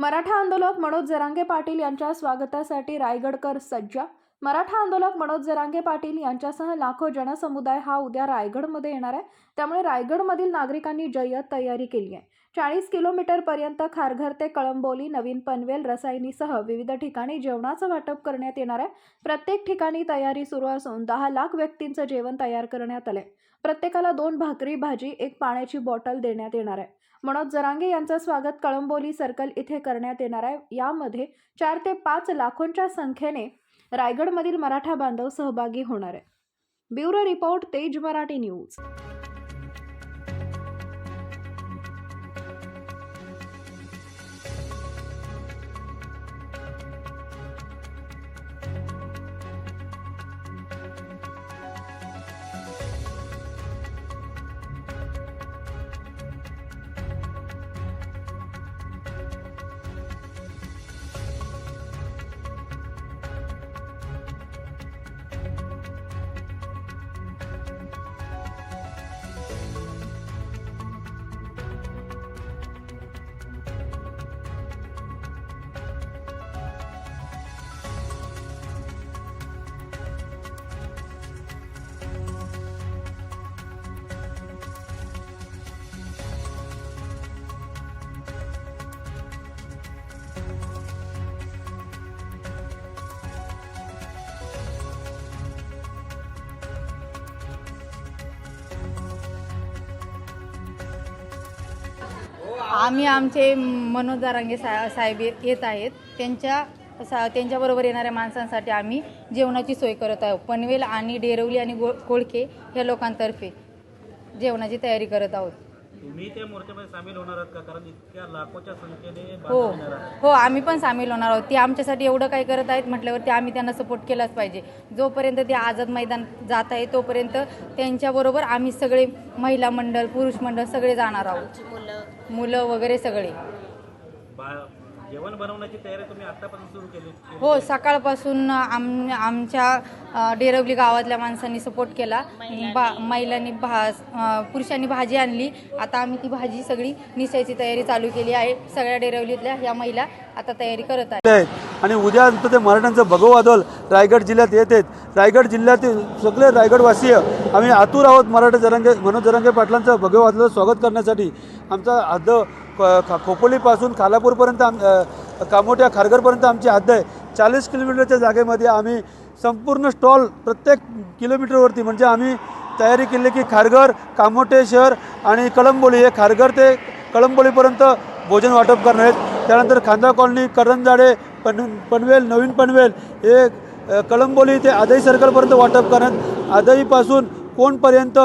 मराठा आंदोलक मनोज जरांगे पाटील यांच्या स्वागतासाठी रायगडकर सज्ज. मराठा आंदोलक मनोज जरांगे पाटील यांच्यासह लाखो जनसमुदाय हा उद्या रायगडमध्ये येणार आहे. त्यामुळे रायगडमधील नागरिकांनी जय्यत तयारी केली आहे. चाळीस किलोमीटरपर्यंत खारघर ते कळंबोली नवीन पनवेल रसायनीसह विविध ठिकाणी जेवणाचं वाटप करण्यात येणार आहे. प्रत्येक ठिकाणी तयारी सुरू असून दहा लाख व्यक्तींचं जेवण तयार करण्यात आलंय. प्रत्येकाला दोन भाकरी भाजी एक पाण्याची बॉटल देण्यात येणार आहे. मनोज जरांगे यांचं स्वागत कळंबोली सर्कल इथे करण्यात येणार आहे. यामध्ये चार ते पाच लाखोंच्या संख्येने रायगडमधील मराठा बांधव सहभागी होणार आहे. ब्युरो रिपोर्ट तेज मराठी न्यूज. आम्ही आमचे मनोज दारांगे सा साहेब येत आहेत. त्यांच्या सा त्यांच्याबरोबर येणाऱ्या माणसांसाठी आम्ही जेवणाची सोय करत आहोत पनवेल आणि डेरवली आणि गो कोळके ह्या लोकांतर्फे जेवणाची तयारी करत आहोत. तुम्ही त्या मोर्चामध्ये सामील होणार आहात का? कारण इतक्या लाखोच्या संख्येने हो. हो आम्ही पण सामील होणार आहोत. ते आमच्यासाठी एवढं काय करत आहेत म्हटल्यावरती आम्ही त्यांना सपोर्ट केलाच पाहिजे. जोपर्यंत ते आझाद मैदान जात आहे तोपर्यंत त्यांच्याबरोबर आम्ही सगळे महिला मंडळ पुरुष मंडळ सगळे जाणार आहोत. मुलं वगैरे सगळे. जेवण बनवण्याची तयारी तुम्ही आतापासून सुरू केली? हो सकाळपासून आम आमच्या डेरवली गावातल्या माणसांनी सपोर्ट केला. बा महिलांनी भा अ, पुरुषांनी भाजी आणली. आता आम्ही ती भाजी सगळी निसायची तयारी चालू केली आहे. सगळ्या डेरवलीतल्या ह्या महिला आता तयारी करत आहेत. आहेत. आणि उद्या ते मराठ्यांचं भगवादल रायगड जिल्ह्यात येत आहेत. रायगड जिल्ह्यातील सगळे रायगडवासीय आम्ही आतुर आहोत मराठा जरांगे मनोज जरांगे पाटलांचं भगवादलाचं स्वागत करण्यासाठी. आमचा हद्द प खा- खोपोलीपासून खालापूरपर्यंत आम कामोट्या खारघरपर्यंत आमची हद्द आहे. चाळीस किलोमीटरच्या जागेमध्ये आम्ही संपूर्ण स्टॉल प्रत्येक किलोमीटरवरती म्हणजे आम्ही तयारी केली की खारघर कामोटे शहर आणि कळंबोली. हे खारघर ते कळंबोलीपर्यंत भोजन वाटप करणार आहेत. त्यानंतर खांदा कॉलनी करंजाडे पन पनवेल नवीन पनवेल हे कळंबोली ते आदई सर्कलपर्यंत वाटप करण्यात आदईपासून कोणपर्यंत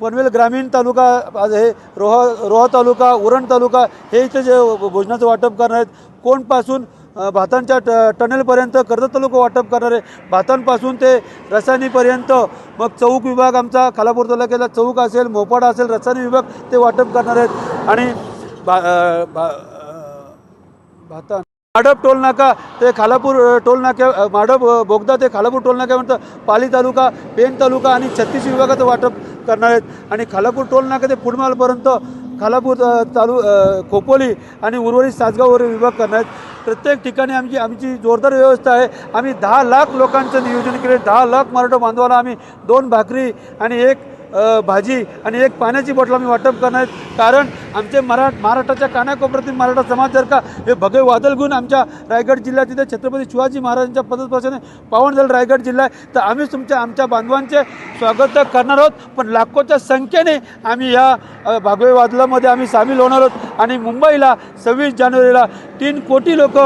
पनवेल ग्रामीण तालुका आज हे रोहा रोहा तालुका उरण तालुका हे इथे जे भोजनाचं वाटप करणार आहेत कोणपासून भातांच्या ट टनेलपर्यंत कर्जत तालुका वाटप करणार आहे भातांपासून ते रसायनीपर्यंत मग चौक विभाग आमचा खालापूर तालुक्याला चौक असेल मोपाड असेल रसायनी विभाग ते वाटप करणार आहेत. आणि भा भा भातां भाता माडप टोलनाका ते खालापूर टोलनाक्या माडप बोगदा ते खालापूर टोलनाक्या म्हणतं पाली तालुका पेन तालुका आणि छत्तीस विभागाचं वाटप करणार आहेत. आणि खालापूर टोल नाका ते पुडमालपर्यंत खालापूर अ, तालु खोपोली आणि उर्वरित सासगाववर विभाग करणार आहेत. प्रत्येक ठिकाणी आमची आमची जोरदार व्यवस्था आहे. आम्ही दहा लाख लोकांचं नियोजन केले. दहा लाख मराठा बांधवाला आम्ही दोन भाकरी आणि एक भाजी आणि एक पाण्याची बॉटल आम्ही वाटप करणार आहेत. कारण आमचे मरा महाराष्ट्राच्या कानाकोपऱ्यातील मराठा समाज जर का हे भगवे वादळ घेऊन आमच्या रायगड जिल्ह्यात तिथे छत्रपती शिवाजी महाराजांच्या पदस्पर्शाने पावन झालं रायगड जिल्हा आहे तर आम्हीच तुमच्या आमच्या बांधवांचे स्वागत करणार आहोत. पण लाखोच्या संख्येने आम्ही या भागवे वादळामध्ये आम्ही सामील होणार आहोत. आणि मुंबईला सव्वीस जानेवारीला तीन कोटी लोक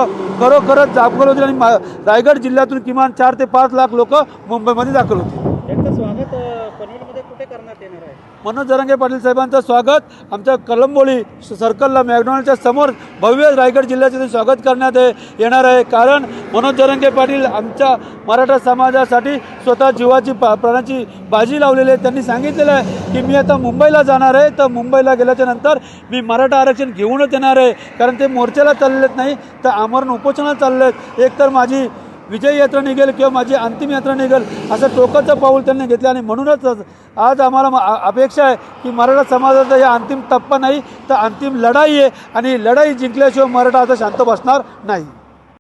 खरोखरच दाखल होतील आणि मा- रायगड जिल्ह्यातून किमान चार ते पाच लाख लोक मुंबईमध्ये दाखल होतील. त्यांचं स्वागत पनवेलमध्ये कुठे मनोज जरांगे पाटील साहेबांचं स्वागत. आमच्या कलंबोली सर्कलला मॅकडॉनल्डच्या समोर भव्य रायगड जिल्ह्याचे स्वागत करण्यात येणार आहे. कारण मनोज जरांगे पाटील आमच्या मराठा समाजासाठी स्वतः जीवाची पा प्राणाची बाजी लावलेली आहे त्यांनी सांगितलेलं आहे की मी आता मुंबईला जाणार आहे. तर मुंबईला गेल्याच्यानंतर मी मराठा आरक्षण घेऊनच येणार आहे. कारण ते मोर्चाला चाललेत नाही तर आमरण उपोषणाला चालले आहेत एक तर माझी विजय यात्रा निघेल किंवा माझी अंतिम यात्रा निघेल असं टोकाचं पाऊल त्यांनी घेतलं आणि म्हणूनच आज आम्हाला अपेक्षा आहे की मराठा समाजाचा या अंतिम टप्पा नाही तर अंतिम लढाई आहे आणि लढाई जिंकल्याशिवाय मराठा आता शांत बसणार नाही.